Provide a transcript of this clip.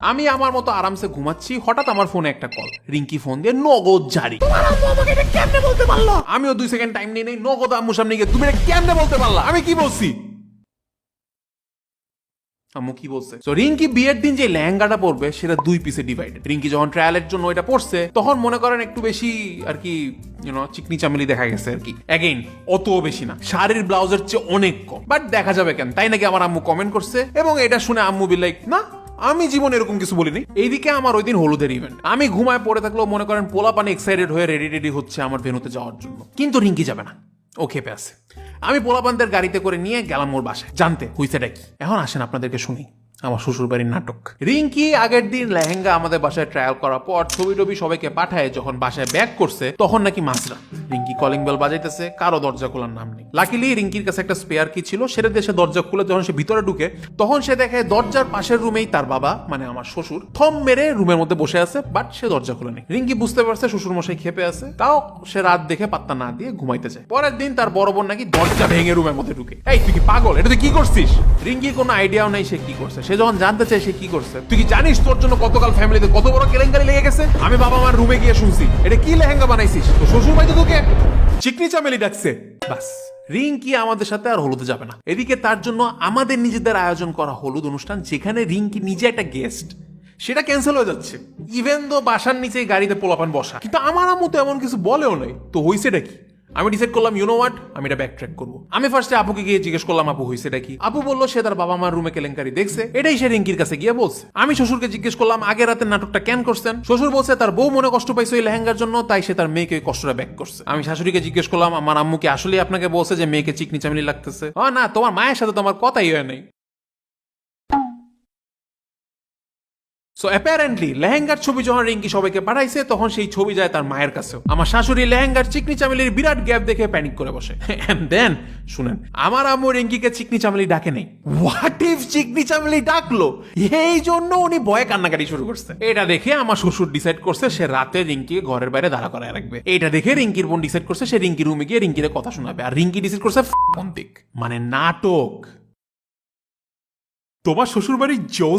আমি আমার মতো আরামসে ঘুমাচ্ছি হঠাৎ আমার ফোনে একটা কল রিঙ্কি ফোন দিয়ে নগদ জারি। আমিও দুই সেকেন্ড টাইম নিয়ে নেই নগদ আম্মুর সামনে গিয়ে তুমি কেমনে বলতে পারলা? আমি কি বলছি? আম্মু কি বলছে? তো রিঙ্কি বিয়ের দিন যে লেহেঙ্গাটা পরবে সেটা দুই পিসে ডিভাইডেড রিঙ্কি যখন ট্রায়ালের জন্য এটা পড়ছে তখন মনে করেন একটু বেশি আর কি ইউনো চিকনি চামেলি দেখা গেছে আর কি। অ্যাগেইন অত বেশি না। শাড়ির ব্লাউজের চেয়ে অনেক কম। বাট দেখা যাবে কেন? তাই নাকি আমার আম্মু কমেন্ট করছে? এবং এটা শুনে আম্মু বি লাইক না আমি জীবনে এরকম কিছু বলিনি। এইদিকে আমার ওই দিন হলুদের ইভেন্ট আমি ঘুমায় পড়ে থাকলেও মনে করেন পোলা পানি এক্সাইটেড হয়ে রেডি রেডি হচ্ছে আমার ভেনুতে যাওয়ার জন্য। কিন্তু রিঙ্কি যাবে না। ও খেপে আছে। আমি পোলাপানদের গাড়িতে করে নিয়ে গেলাম ওর বাসায়। জানতে হুইসেটা কি? এখন আসেন আপনাদেরকে শুনি। আমার শ্বশুর বাড়ির নাটক। রিঙ্কি আগের দিন লেহেঙ্গা আমাদের বাসায় ট্রায়াল করার পর ছবি টবি সবাইকে পাঠায়, যখন বাসায় ব্যাক করছে, তখন নাকি মাঝরাত রিঙ্কি কলিং বেল বাজাইতেছে, কারও দরজা খোলার নাম নেই। লাকিলি রিঙ্কির কাছে একটা স্পেয়ার কি ছিল, সেটা সে দরজা খুলে যখন সে ভিতরে ঢুকে, তখন সে দেখে দরজার পাশের রুমেই তার বাবা মানে আমার শ্বশুর, থম মেরে রুমের মধ্যে বসে আছে বাট সে দরজা খুলে নেই। রিঙ্কি বুঝতে পারছে শ্বশুর মশাই খেপে আছে, তাও সে রাত দেখে পাত্তা না দিয়ে ঘুমাইতে যায়। পরের দিন তার বড় বোন নাকি দরজা ভেঙে রুমের মধ্যে ঢুকে। এই, তুই কি পাগল? এটা তুই কি করছিস? রিঙ্কির কোনো আইডিয়াও নাই সে কি করছে। সে যখন জানতে চায় সে কি করছে। তুই কি জানিস তোর জন্য কতকাল ফ্যামিলিতে কত বড় কেলেঙ্কারি লেগে গেছে? আমি বাবা মার রুমে গিয়ে শুনছি। এটা কি লেহেঙ্গা বানাইছিস? তো শ্বশুর বাড়িতে তোকে চিকনি চামেলি ডাকছে। বাস, রিঙ্কি আমাদের সাথে আর হলুদে যাবে না। এদিকে তার জন্য আমাদের নিজেদের আয়োজন করা হলুদ অনুষ্ঠান, যেখানে রিঙ্কি নিজে একটা গেস্ট সেটা ক্যান্সেল হয়ে যাচ্ছে। ইভেন তো বাসার নিচে গাড়িতে পোলাপান বসা, কিন্তু আমার আম্মু তো এমন কিছু বলেও নাই। তো হইছেটা কি? আমি ডিসাইড করলাম ইউনো হোয়াট আমি এটা ব্যাক ট্র্যাক করব। আমি ফার্স্টে আপুকে গিয়ে জিজ্ঞেস করলাম, আপু হইছেটা কি? আপু বলল, সে তার বাবা মার রুমে কেলেঙ্কারি দেখছে। এটাই সে রিঙ্কির কাছে গিয়ে বলছে। আমি শ্বশুরকে জিজ্ঞেস করলাম আগের রাতের নাটকটা কেন করছেন? শ্বশুর বলছে, তার বউ মনে কষ্ট পাইছে ওই লেহেঙ্গার জন্য, তাই সে তার মেয়েকে কষ্টটা ব্যাক করছে। আমি শাশুড়িকে জিজ্ঞেস করলাম, আমার আম্মুকে আসলে আপনাকে বলছে যে মেয়েকে চিকনি চামনি লাগতেছে না, তোমার মায়ের সাথে তোমার কথাই হয় নাই। সো অ্যাপারেন্টলি লেহেঙ্গার ছবি যখন রিঙ্কি সবাইকে পাঠাইছে, তখন সেই ছবি যায় তার মায়ের কাছেও আমার শাশুড়ি লেহেঙ্গার চিকনি চামেলির বিরাট গ্যাপ দেখে প্যানিক করে বসে। দেন শুনেন, আমার আম্মু রিঙ্কিকে চিকনি চামেলি ডাকে নেই। হোয়াট ইফ চিকনি চামেলি ডাকলো? এই জন্য উনি ভয়ে কান্নাকাটি শুরু করছে। এটা দেখে আমার শ্বশুর ডিসাইড করছে, সে রাতে রিঙ্কি ঘরের বাইরে দাঁড়া করায় রাখবে। এটা দেখে রিঙ্কির বোন ডিসাইড করছে, সে রিঙ্কি রুমে গিয়ে রিঙ্কির কথা শোনাবে। আর রিঙ্কি ডিসাইড করছে মানে নাটক। তোমার শ্বশুর বাড়ির জোস